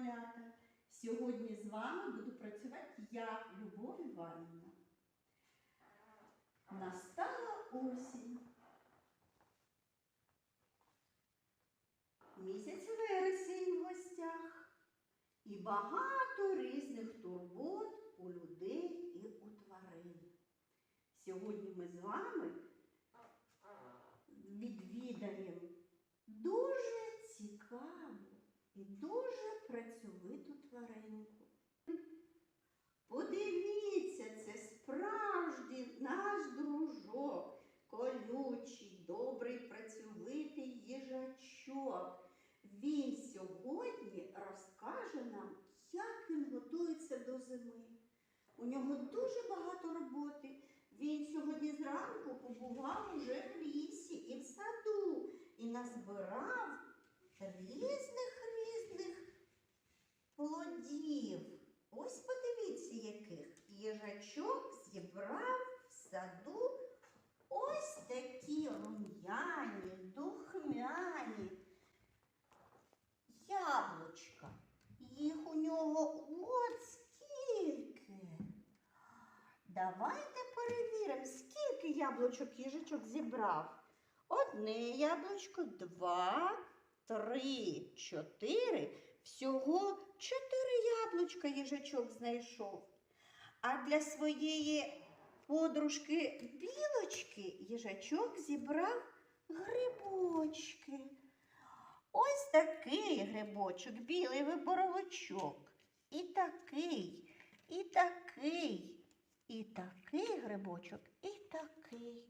малята! Сьогодні з вами буду працювати я, Любов Іванівна. Настала осінь. Місяць вересень в гостях. І багато різних турбот у людей і у тварин. Сьогодні ми з вами відвідаємо дуже цікаву і дуже працьовиту тваринку. Подивіться, це справжній наш дружок, колючий, добрий, працьовитий їжачок. Він сьогодні розкаже нам, як він готується до зими. У нього дуже багато роботи. Він сьогодні зранку побував уже в лісі і в саду і назбирав різних різних плодів. Ось подивіться, яких їжачок зібрав в саду ось такі рум'яні, духмяні яблучка. Їх у нього от скільки. Давайте перевіримо, скільки яблучок їжачок зібрав. Одне яблучко, два, три, чотири. Всього чотири яблучка їжачок знайшов. А для своєї подружки білочки їжачок зібрав грибочки. Ось такий грибочок, білий виборовичок. І такий, і такий, і такий грибочок, і такий.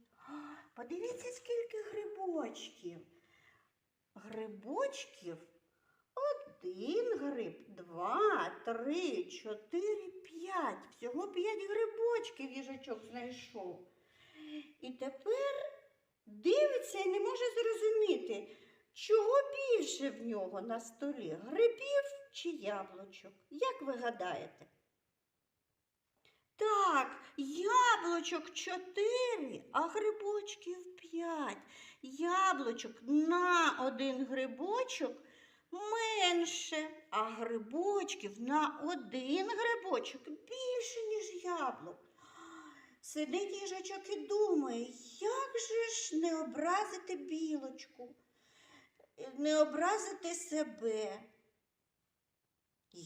Подивіться, скільки грибочків. Грибочків один гриб, два, три, чотири, п'ять. Всього п'ять грибочків їжачок знайшов. І тепер дивиться і не може зрозуміти, чого більше в нього на столі грибів чи яблучок? Як ви гадаєте? Так, яблучок чотири, а грибочків п'ять. Яблучок на один грибочок менше, а грибочків на один грибочок більше, ніж яблук. Сидить їжачок і думає, як же ж не образити білочку, не образити себе.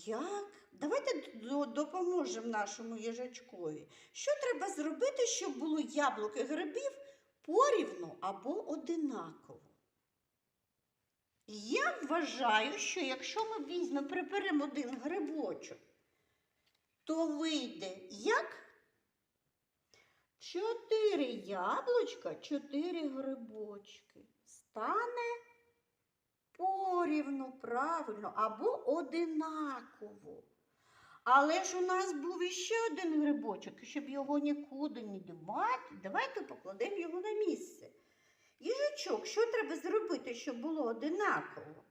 Як? Давайте допоможемо нашому їжачкові. Що треба зробити, щоб було яблук і грибів порівну або одинаково? Я вважаю, що якщо ми візьмемо, приберемо один грибочок, то вийде як? Чотири яблучка, чотири грибочки. Стане порівну, правильно, або одинаково. Але ж у нас був іще один грибочок, і щоб його нікуди не дівати, давайте покладемо його на місце. Їжачок, що треба зробити, щоб було одинаково?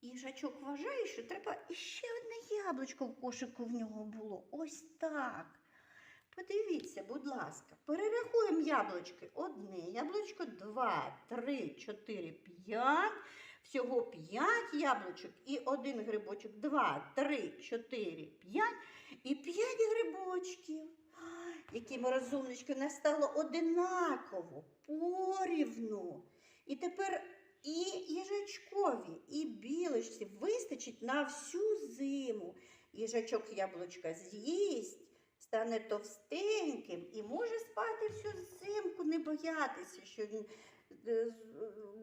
Їжачок вважає, що треба іще одне яблучко в кошику в нього було. Ось так. Подивіться, будь ласка, перерахуємо яблучки. Одне яблучко, два, три, чотири, п'ять. Всього п'ять яблучок і один грибочок. Два, три, чотири, п'ять і п'ять грибочків. Ай, Які ми розумнички, нас стало одинаково, порівну. І тепер і їжачкові, і білочці вистачить на всю зиму. Їжачок яблучка з'їсть, стане товстеньким і може спати всю зимку, не боятися, що він е,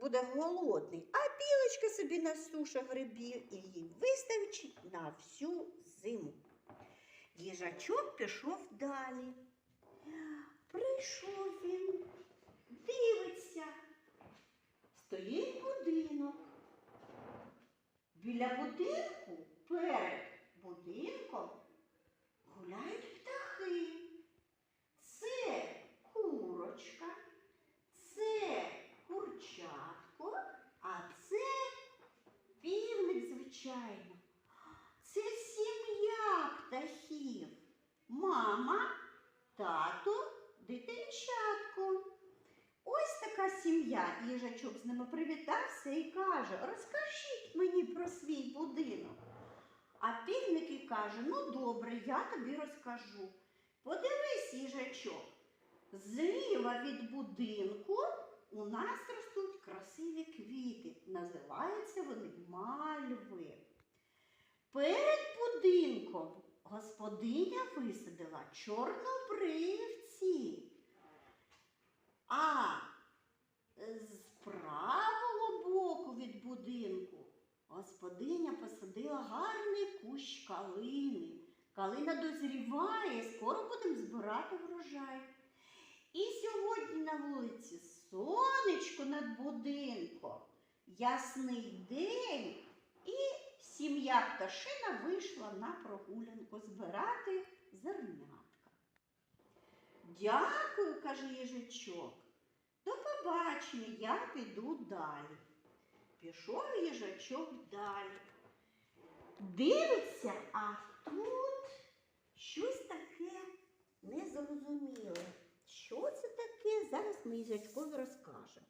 буде голодний. А білочка собі насуша грибів і їй вистачить на всю зиму. Їжачок пішов далі. Прийшов він, дивиться. Стоїть будинок. Біля будинку, перед будинком, гуляють птахи. Це курочка, це курчатко, а це півник, звичайно. Це сім'я птахів. Мама, тато, дитинчатко. Ось така сім'я. Їжачок з ними привітався і каже: Розкажіть мені про свій будинок. годинник і каже: Ну добре, я тобі розкажу. Подивись, їжачок, зліва від будинку у нас ростуть красиві квіти. Називаються вони мальви. Перед будинком господиня висадила чорнобривці. А з правого боку від будинку господиня посадила гарний кущ калини. Калина дозріває, скоро будемо збирати врожай. І сьогодні на вулиці сонечко над будинком, ясний день, і сім'я пташина вийшла на прогулянку збирати зернятка. Дякую, каже їжачок. До побачення, я піду далі. Пішов їжачок далі. Дивиться, а тут щось таке незрозуміле. Зараз ми їжачкові розкажемо.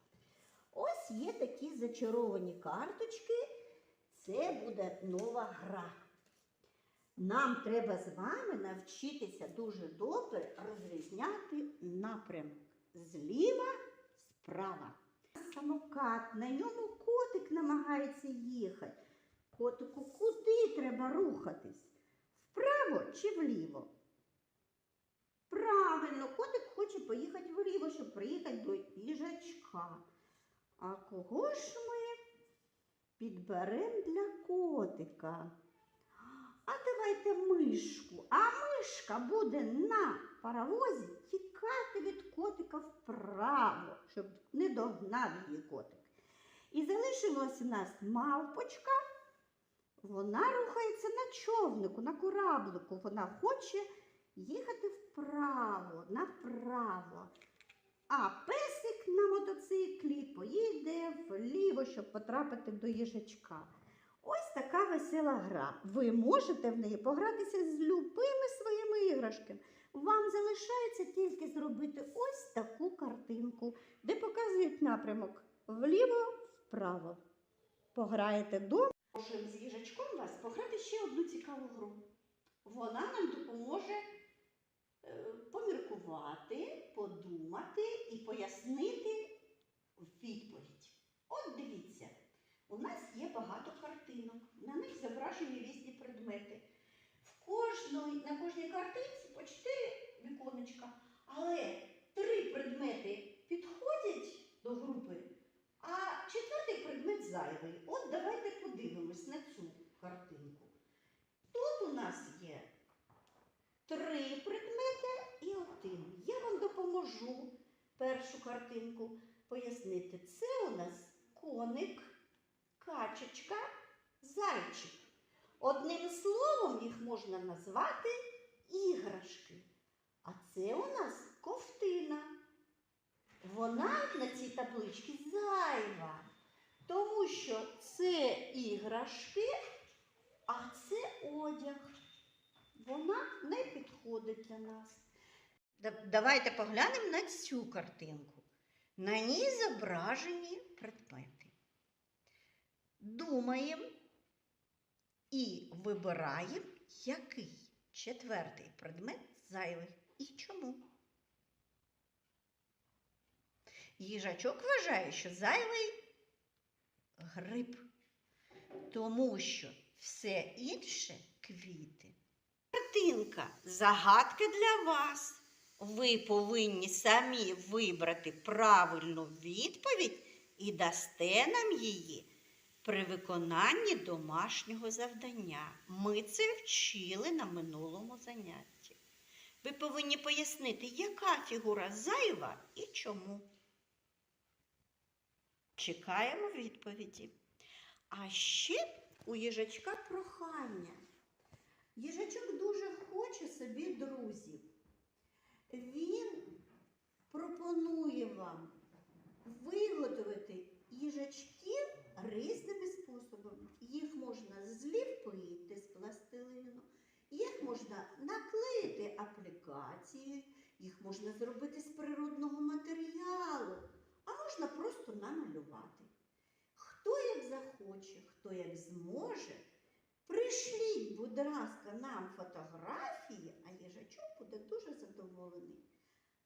Ось є такі зачаровані карточки. Це буде нова гра. Нам треба з вами навчитися дуже добре розрізняти напрямок зліва, справа. Самокат, на ньому котик намагається їхати. Котику куди треба рухатись? Вправо чи вліво? Правильно, котик хоче поїхати вліво, щоб приїхати до їжачка. А кого ж ми підберемо для котика? А давайте мишку. А мишка буде на паровозі тікати від котика вправо, щоб не догнав її котик. І залишилась у нас мавпочка. Вона рухається на човнику, на кораблику. Вона хоче їхати вправо, направо. А песик на мотоциклі поїде вліво, щоб потрапити до їжачка. Ось така весела гра. Ви можете в неї погратися з любими своїми іграшками. Вам залишається тільки зробити ось таку картинку, де показують напрямок вліво, вправо. Пограєте дома. Можемо з їжачком вас пограти ще одну цікаву гру. Вона нам допоможе поміркувати, подумати і пояснити відповідь. От дивіться, у нас є багато картинок, на них зображені різні предмети. В кожної, на кожній картинці по чотири віконечка, але три предмети підходять до групи, а четвертий предмет зайвий. От давайте подивимось на цю картинку. Тут у нас є три предмети і один. Я вам допоможу першу картинку пояснити. Це у нас коник, качечка, зайчик. Одним словом їх можна назвати іграшки. А це у нас ковтина. Вона на цій табличці зайва, тому що це іграшки, а це одяг. Вона не підходить для нас. Давайте поглянемо на цю картинку. На ній зображені предмети. Думаємо і вибираємо, який четвертий предмет зайвий і чому. Їжачок вважає, що зайвий гриб, тому що все інше квіти. Картинка загадка для вас. Ви повинні самі вибрати правильну відповідь і дасте нам її при виконанні домашнього завдання. Ми це вчили на минулому занятті. Ви повинні пояснити, яка фігура зайва і чому. Чекаємо відповіді. А ще у їжачка прохання. Їжачок дуже хоче собі друзів. Він пропонує вам виготовити їжачків різними способами. Їх можна зліпити з пластилину, їх можна наклеїти аплікацією, їх можна зробити з природного матеріалу, а можна просто намалювати. Хто як захоче, хто як зможе, Пришліть, будь ласка, нам фотографії, а їжачок буде дуже задоволений.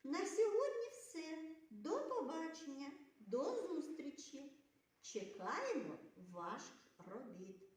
На сьогодні все. До побачення, до зустрічі. Чекаємо ваших робіт.